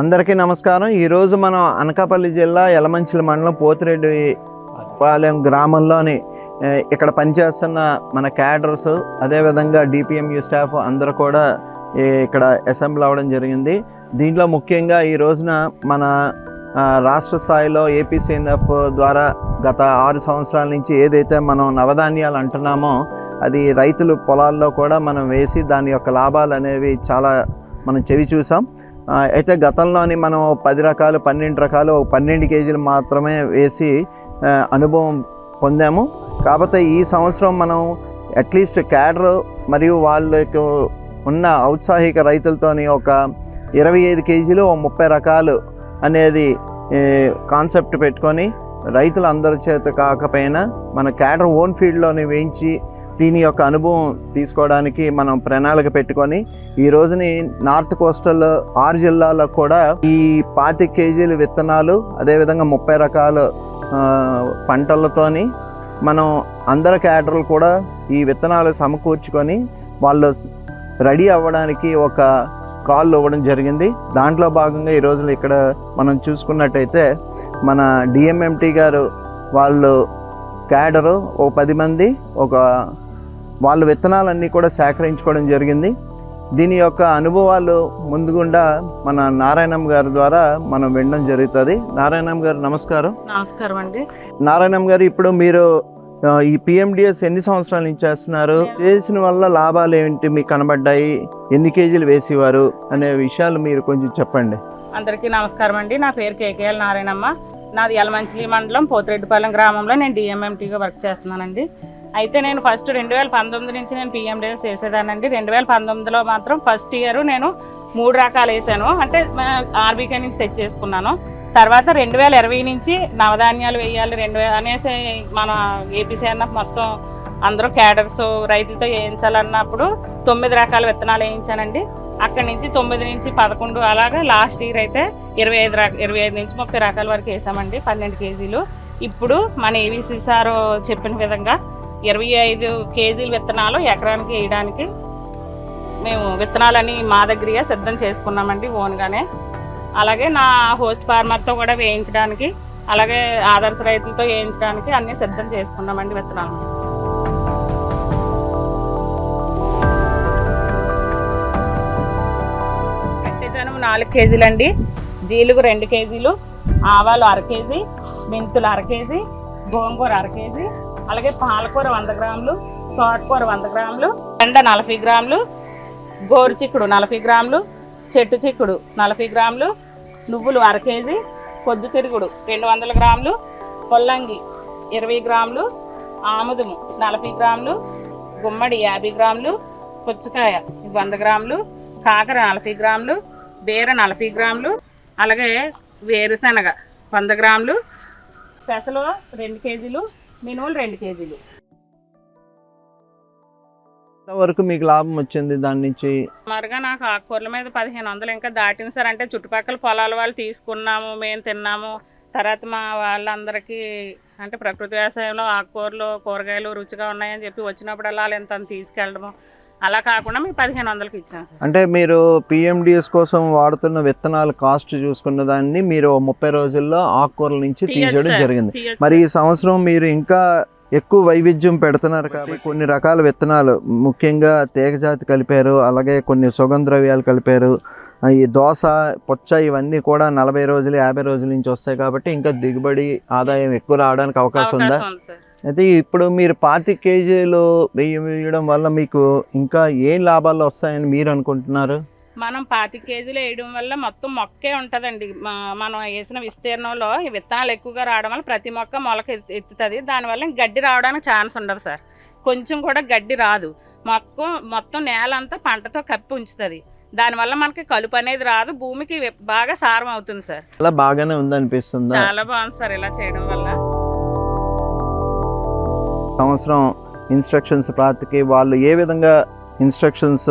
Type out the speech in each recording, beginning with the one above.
అందరికీ నమస్కారం. ఈరోజు మనం అనకాపల్లి జిల్లా యలమంచిల మండలం పోతిరెడ్డి పాలెం గ్రామంలోని ఇక్కడ పనిచేస్తున్న మన క్యాడర్స్ అదేవిధంగా డిపిఎంయు స్టాఫ్ అందరూ కూడా ఇక్కడ అసెంబ్లీ అవ్వడం జరిగింది. దీంట్లో ముఖ్యంగా ఈ రోజున మన రాష్ట్ర స్థాయిలో ఏపీసీఎన్ఎఫ్ ద్వారా గత ఆరు సంవత్సరాల నుంచి ఏదైతే మనం నవధాన్యాలు అంటున్నామో అది రైతులు పొలాల్లో కూడా మనం వేసి దాని యొక్క లాభాలు అనేవి చాలా మనం చెవి చూసాం. అయితే గతంలోని మనం పది రకాలు పన్నెండు రకాలు పన్నెండు కేజీలు మాత్రమే వేసి అనుభవం పొందాము. కాకపోతే ఈ సంవత్సరం మనం అట్లీస్ట్ క్యాడర్ మరియు వాళ్ళకు ఉన్న ఔత్సాహిక రైతులతోని ఒక ఇరవై ఐదు కేజీలు ముప్పై రకాలు అనేది కాన్సెప్ట్ పెట్టుకొని రైతులు అందరి చేత కాకపోయినా మన క్యాడర్ ఓన్ ఫీల్డ్లోని వేయించి దీని యొక్క అనుభవం తీసుకోవడానికి మనం ప్రణాళిక పెట్టుకొని ఈ రోజుని నార్త్ కోస్టల్ ఆరు జిల్లాలో కూడా ఈ పాతి కేజీల విత్తనాలు అదేవిధంగా ముప్పై రకాల పంటలతోని మనం అందరి క్యాడర్లు కూడా ఈ విత్తనాలు సమకూర్చుకొని వాళ్ళు రెడీ అవ్వడానికి ఒక కాల్ ఇవ్వడం జరిగింది. దాంట్లో భాగంగా ఈ రోజున ఇక్కడ మనం చూసుకున్నట్టయితే మన డిఎంఎంటీ గారు వాళ్ళు క్యాడరు ఓ పది మంది ఒక వాళ్ళ విత్తనాలన్నీ కూడా సేకరించుకోవడం జరిగింది. దీని యొక్క అనుభవాలు ముందుగుండా మన నారాయణం గారి ద్వారా మనం వినడం జరుగుతుంది. నారాయణం గారు నమస్కారం. నమస్కారం అండి. నారాయణం గారు ఇప్పుడు మీరు ఈ పిఎండిఎస్ ఎన్ని సంవత్సరాల నుంచి చేస్తున్నారు? చేసిన వల్ల లాభాలు ఏంటి? మీకు కనబడ్డాయి. ఎన్ని కేజీలు వేసేవారు? అనే విషయాలు మీరు కొంచెం చెప్పండి. అందరికీ నమస్కారం అండి. నా పేరు కేకేఎల్ నారాయణమ్మ. నాది యలమంచిలి మండలం పోతిరెడ్డిపాలెం గ్రామంలో నేను డిఎంఎంటీగా వర్క్ చేస్తున్నానండి. అయితే నేను ఫస్ట్ రెండు వేల పంతొమ్మిది నుంచి నేను పిఎండిఎస్ వేసేదానండి రెండు వేల పంతొమ్మిదిలో మాత్రం ఫస్ట్ ఇయర్ నేను మూడు రకాలు వేసాను. అంటే ఆర్బీకే నుంచి తెచ్చేసుకున్నాను తర్వాత రెండు వేల ఇరవై నుంచి నవధాన్యాలు వేయాలి రెండు వేల అనేసి మన ఏపీసీఎన్ఎఫ్ మొత్తం అందరూ క్యాడర్స్ రైతులతో వేయించాలన్నప్పుడు తొమ్మిది రకాల విత్తనాలు వేయించానండి. అక్కడి నుంచి తొమ్మిది నుంచి పదకొండు అలాగా లాస్ట్ ఇయర్ అయితే ఇరవై ఐదు ఇరవై ఐదు నుంచి ముప్పై రకాల వరకు వేసామండి పన్నెండు కేజీలు. ఇప్పుడు మన ఏవీసీ సార్ చెప్పిన విధంగా ఇరవై ఐదు కేజీల విత్తనాలు ఎకరానికి వేయడానికి మేము విత్తనాలని మా దగ్గరగా సిద్ధం చేసుకున్నామండి ఓన్గానే. అలాగే నా హోస్ట్ ఫార్మర్తో కూడా వేయించడానికి అలాగే ఆదర్శ రైతులతో వేయించడానికి అన్నీ సిద్ధం చేసుకున్నామండి విత్తనాలు. నాలుగు నాలుగు కేజీలండి. జీలుగు రెండు కేజీలు ఆవాలు అర కేజీ మెంతులు అర కేజీ గోంగూర అర కేజీ అలాగే పాలకూర వంద గ్రాములు తోటకూర వంద గ్రాములు ఎండ నలభై గ్రాములు గోరు చిక్కుడు నలభై గ్రాములు చెట్టు చిక్కుడు నలభై గ్రాములు నువ్వులు అర కేజీ పొద్దుతిరుగుడు రెండు వందల గ్రాములు పొల్లంగి ఇరవై గ్రాములు ఆముదము నలభై గ్రాములు గుమ్మడి యాభై గ్రాములు పుచ్చకాయ వంద గ్రాములు కాకర నలభై గ్రాములు బీర నలభై గ్రాములు అలాగే వేరుశనగ వంద గ్రాములు పెసలు రెండు కేజీలు మినుములు రెండు కేజీలు. వరకు మీకు లాభం వచ్చింది దాని నుంచి? మరుగా నాకు ఆకుకూరల మీద పదిహేను వందలు ఇంకా దాటింది సార్. అంటే చుట్టుపక్కల పొలాల వాళ్ళు తీసుకున్నాము మేము తిన్నాము. తర్వాత మా వాళ్ళందరికీ అంటే ప్రకృతి వ్యవసాయంలో ఆకుకూరలు కూరగాయలు రుచిగా ఉన్నాయని చెప్పి వచ్చినప్పుడల్లా వాళ్ళు ఎంత తీసుకెళ్ళడము. అలా కాకుండా మేము పదిహేను వందలకి ఇచ్చాం. అంటే మీరు పిఎండిఎస్ కోసం వాడుతున్న విత్తనాల కాస్ట్ చూసుకున్న దాన్ని మీరు ముప్పై రోజుల్లో ఆకుకూరల నుంచి సార్. జరిగింది. మరి ఈ సంవత్సరం మీరు ఇంకా ఎక్కువ వైవిధ్యం పెడుతున్నారు కాబట్టి కొన్ని రకాల విత్తనాలు ముఖ్యంగా తీగజాతి కలిపారు అలాగే కొన్ని సుగంధ ద్రవ్యాలు కలిపారు ఈ దోస పొచ్చ ఇవన్నీ కూడా నలభై రోజులు యాభై రోజుల నుంచి వస్తాయి కాబట్టి ఇంకా దిగుబడి ఆదాయం ఎక్కువ రావడానికి అవకాశం ఉందా? అవకాశం ఉంది సార్. అయితే ఇప్పుడు మీరు పాతి కేజీలు వెయ్యి వేయడం వల్ల మీకు ఇంకా ఏం లాభాలు వస్తాయని మీరు అనుకుంటున్నారు? మనం పాతి కేజీలు వేయడం వల్ల మొత్తం మొక్కే ఉంటుందండి. మనం వేసిన విస్తీర్ణంలో విత్తనాలు ఎక్కువగా రావడం వల్ల ప్రతి మొక్క మొలక ఎత్తు- ఎత్తుతుంది. దానివల్ల గడ్డి రావడానికి ఛాన్స్ ఉండదు సార్. కొంచెం కూడా గడ్డి రాదు. మొక్క మొత్తం నేల అంతా పంటతో కప్పి ఉంచుతుంది. దానివల్ల మనకి కలుపు అనేది రాదు. భూమికి బాగా సారం అవుతుంది సార్. అలా బాగానే ఉందనిపిస్తుందా? చాలా బాగుంది సార్ ఇలా చేయడం వల్ల. సంవత్సరం ఇన్స్ట్రక్షన్స్ ప్రాతికి వాళ్ళు ఏ విధంగా ఇన్స్ట్రక్షన్స్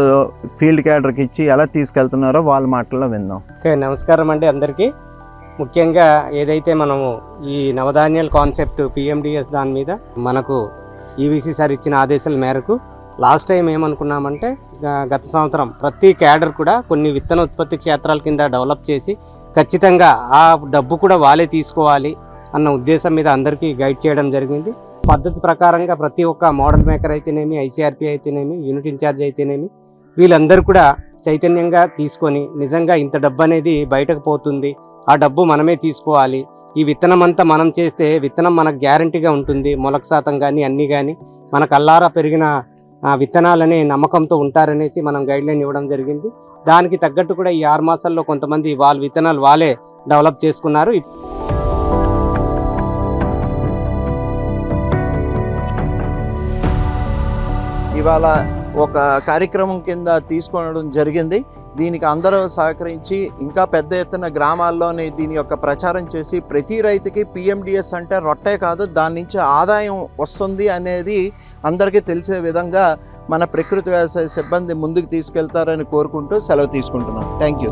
ఫీల్డ్ క్యాడర్కి ఇచ్చి ఎలా తీసుకెళ్తున్నారో వాళ్ళ మాటల్లో విందాం. ఓకే నమస్కారం అండి అందరికీ. ముఖ్యంగా ఏదైతే మనము ఈ నవధాన్యాల కాన్సెప్ట్ పిఎండిఎస్ దాని మీద మనకు ఈవీసీ సార్ ఇచ్చిన ఆదేశాల మేరకు లాస్ట్ టైం ఏమనుకున్నామంటే గత సంవత్సరం ప్రతి క్యాడర్ కూడా కొన్ని విత్తన ఉత్పత్తి క్షేత్రాల కింద డెవలప్ చేసి ఖచ్చితంగా ఆ డబ్బు కూడా వాళ్ళే తీసుకోవాలి అన్న ఉద్దేశం మీద అందరికీ గైడ్ చేయడం జరిగింది. పద్ధతి ప్రకారంగా ప్రతి ఒక్క మోడల్ మేకర్ అయితేనేమి ఐసీఆర్పీ అయితేనేమి యూనిట్ ఇన్ఛార్జ్ అయితేనేమి వీళ్ళందరూ కూడా చైతన్యంగా తీసుకొని నిజంగా ఇంత డబ్బు అనేది బయటకు పోతుంది. ఆ డబ్బు మనమే తీసుకోవాలి. ఈ విత్తనం అంతా మనం చేస్తే విత్తనం మనకు గ్యారంటీగా ఉంటుంది. మొలక శాతం కానీ అన్నీ కానీ మన కల్లారా పెరిగిన విత్తనాలనే నమ్మకంతో ఉంటారనేసి మనం గైడ్లైన్ ఇవ్వడం జరిగింది. దానికి తగ్గట్టు కూడా ఈ ఆరు మాసాల్లో కొంతమంది వాళ్ళ విత్తనాలు వాళ్ళే డెవలప్ చేసుకున్నారు. ఇవాళ ఒక కార్యక్రమం కింద తీసుకోవడం జరిగింది. దీనికి అందరూ సహకరించి ఇంకా పెద్ద ఎత్తున గ్రామాల్లోనే దీని యొక్క ప్రచారం చేసి ప్రతి రైతుకి పిఎండిఎస్ అంటే రొట్టే కాదు దాని నుంచి ఆదాయం వస్తుంది అనేది అందరికీ తెలిసే విధంగా మన ప్రకృతి వ్యవసాయ సిబ్బంది ముందుకు తీసుకెళ్తారని కోరుకుంటూ సెలవు తీసుకుంటున్నాం. Thank you